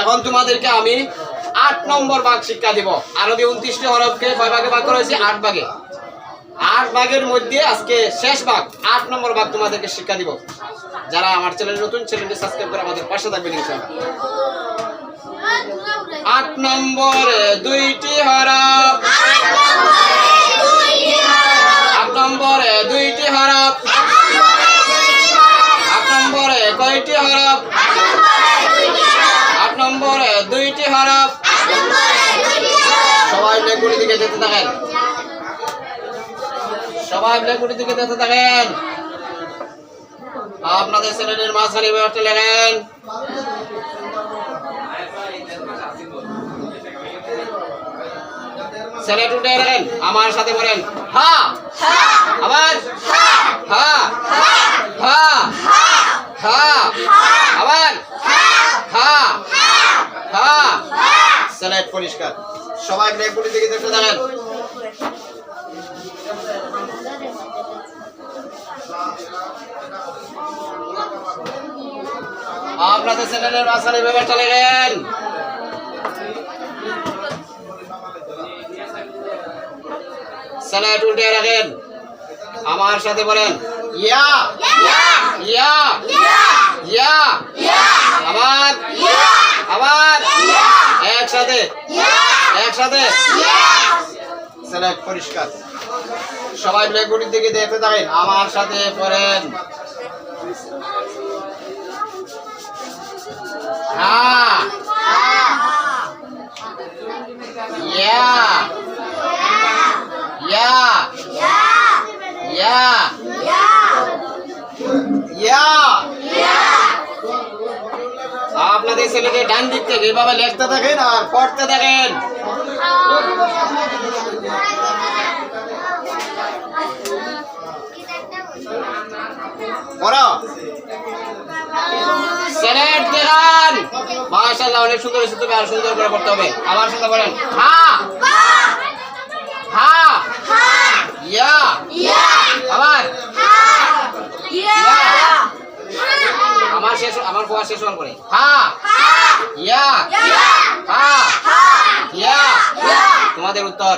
এখন তোমাদেরকে আমি আট নম্বর ভাগ শিক্ষা দিব। আরবি উনত্রিশটি হরফকে কয় ভাগে ভাগ করা হয়েছে? আট ভাগে। আট ভাগের মধ্যে আজকে শেষ ভাগ, আট নম্বর ভাগ তোমাদেরকে শিক্ষা দিব। যারা আমার চ্যানেল নতুন, চ্যানেলটি সাবস্ক্রাইব করে আমাদের পাশে থাকবেন আট নম্বর দুইটি হরফ আট নম্বরে দুইটি হরফ আট নম্বরে কয়টি হরফ আট নম্বরে দুইটি হরফ সবাই ব্ল্যাকবোর্ডের দিকে যেতে থাকেন। সবাই ব্ল্যাকবোর্ডের দিকে যেতে থাকেন। আপনাদের ছেলেদের মাঝখানে ব্যবস্থা লেখেন। ছেলে টুটে লেখেন আমার সাথে বলেন হা! আবার হা! হা! হা আবার হা হা স্লেট পরিষ্কার। সবাই ব্ল্যাকবোর্ডের দিকে দেখতে থাকেন আপনাদের ছেলেদের মাঝখানে ব্যবস্থা লেখেন স্লেট উল্টে রাখেন। আমার সাথে বলেন ইয়া! ইয়া আবার আবার একসাথে? একসাথে? পরিষ্কার। সবাই ব্ল্যাকবোর্ডের দিকে দেখতে থাকেন আমার সাথে পড়েন। হ্যাঁ। ইয়া ইয়া ইয়া ইয়া আপনাদের ছেলেকে ডান দিক থেকে, এভাবে লিখতে থাকেন আর পড়তে থাকেন অনেক সুন্দর হয়েছে, তুমি সুন্দর করে পড়তে হবে। আমার আমার শেষ, আমার পড়া শেষ হওয়ার পরে। হা। ইয়া হা ইয়া তোমাদের উত্তর